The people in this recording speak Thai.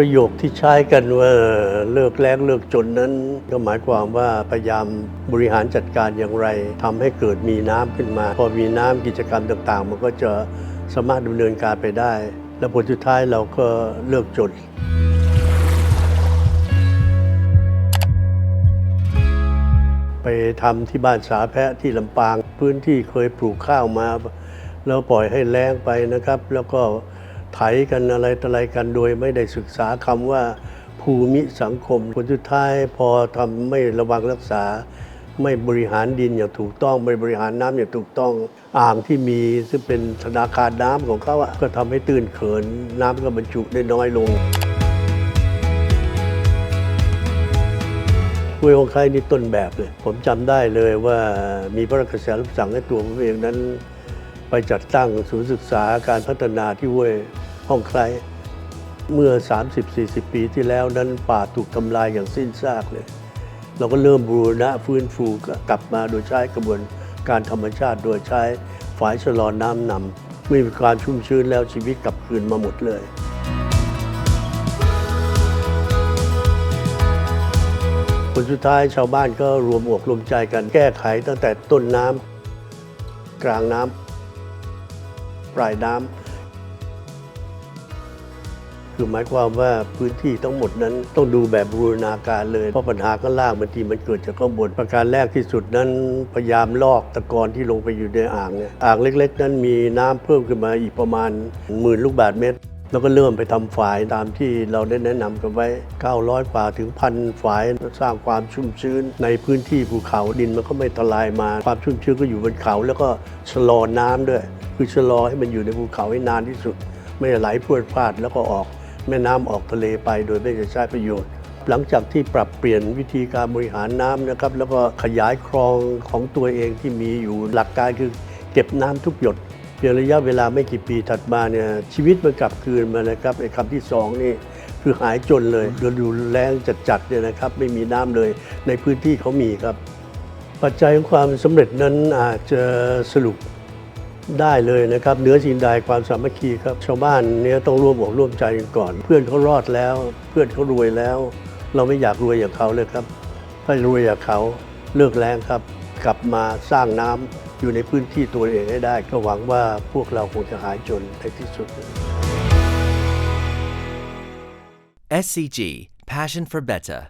ประโยคที่ใช้กันว่าเลิกแล้งเลิกจนนั้น ก็หมายความว่าพยายามบริหารจัดการอย่างไรทำให้เกิดมีน้ำขึ้นมา พอมีน้ำกิจกรรมต่างๆ มันก็จะสามารถดำเนินการไปได้ และผลสุดท้ายเราก็เลิกจนไปทำที่บ้านสาแพะที่ลำปาง พื้นที่เคยปลูกข้าวมา แล้วปล่อยให้แล้งไปนะครับ แล้วก็ ไถกันอะไรต่อะไรกันโดยไม่ได้ศึกษาคำว่าภูมิสังคมผลสุดท้ายพอทำไม่ระวังรักษา ไม่บริหารดินอย่างถูกต้องไม่บริหารน้ำอย่างถูกต้อง อ่างที่มีซึ่งเป็นธนาคารน้ำของเขาอะก็ทำให้ตื้นเขินน้ำก็บรรจุได้น้อยลงห้วยของใครนี่ต้นแบบเลย ผมจำได้เลยว่ามีพระราชกระแสรับสั่งให้ตัวผมเองนั้น ไปจัดตั้งศูนย์ศึกษาการพัฒนาที่ห้วย ห้องใคร เมื่อ 30-40 ปีที่แล้วนั้นป่าถูกทำลายอย่างสิ้นซากเลย เราก็เริ่มบูรณะฟื้นฟูกลับมาโดยใช้กระบวนการธรรมชาติ โดยใช้ฝายชะลอน้ำนำเมื่มีความชุ่มชื้นแล้วชีวิตกลับคืนมาหมดเลยผลสุดท้ายชาวบ้านก็รวมอกรวมใจกันแก้ไขตั้งแต่ต้นน้ำกลางน้ำปลายน้ำ คือหมายความว่าพื้นที่ทั้งหมดนั้นต้องดูแบบบูรณาการเลย เพราะปัญหาข้างล่างบางทีมันเกิดจากข้างบน ประการแรกที่สุดนั้นพยายามลอกตะกอนที่ลงไปอยู่ในอ่างเนี่ยอ่างเล็ก ๆ นั้นมีน้ำเพิ่มขึ้นมาอีกประมาณหมื่นลูกบาศก์เมตรแล้วก็เริ่มไปทำฝายตามที่เราได้แนะนำกันไว้ 900 กว่าถึงพันฝายสร้างความชุ่มชื้น ในพื้นที่ภูเขาดินมันก็ไม่ทลายมา ความชุ่มชื้นก็อยู่บนเขา แล้วก็ชะลอน้ำด้วย คือชะลอให้มันอยู่ในภูเขาให้นานที่สุด ไม่ไหลพรวดพลาดแล้วก็ออก แม่น้ำออกทะเลไปโดยไม่ได้ใช้ประโยชน์ หลังจากที่ปรับเปลี่ยนวิธีการบริหารน้ำนะครับ แล้วก็ขยายคลองของตัวเองที่มีอยู่หลักการคือเก็บน้ำทุกหยดเพียงระยะเวลาไม่กี่ปีถัดมาเนี่ยชีวิตมันกลับคืนมานะครับไอ้คำที่สองนี่คือหายจนเลยฤดูแล้งจัดๆเนี่ยนะครับ ไม่มีน้ำเลยในพื้นที่เขามีครับ ปัจจัยของความสำเร็จนั้นอาจจะสรุป ได้เลยนะครับเหนือสิ่งใดความสามัคคีครับ ชาวบ้านเนี่ยต้องร่วมอกร่วมใจกันก่อน เพื่อนเขารอดแล้ว เพื่อนเขารวยแล้ว เราไม่อยากรวยอย่างเขาเลยครับถ้ารวยอย่างเขาเลิกแรงครับ กลับมาสร้างน้ำอยู่ในพื้นที่ตัวเองให้ได้ ก็หวังว่าพวกเราคงจะหายจนในที่สุด SCG Passion for Better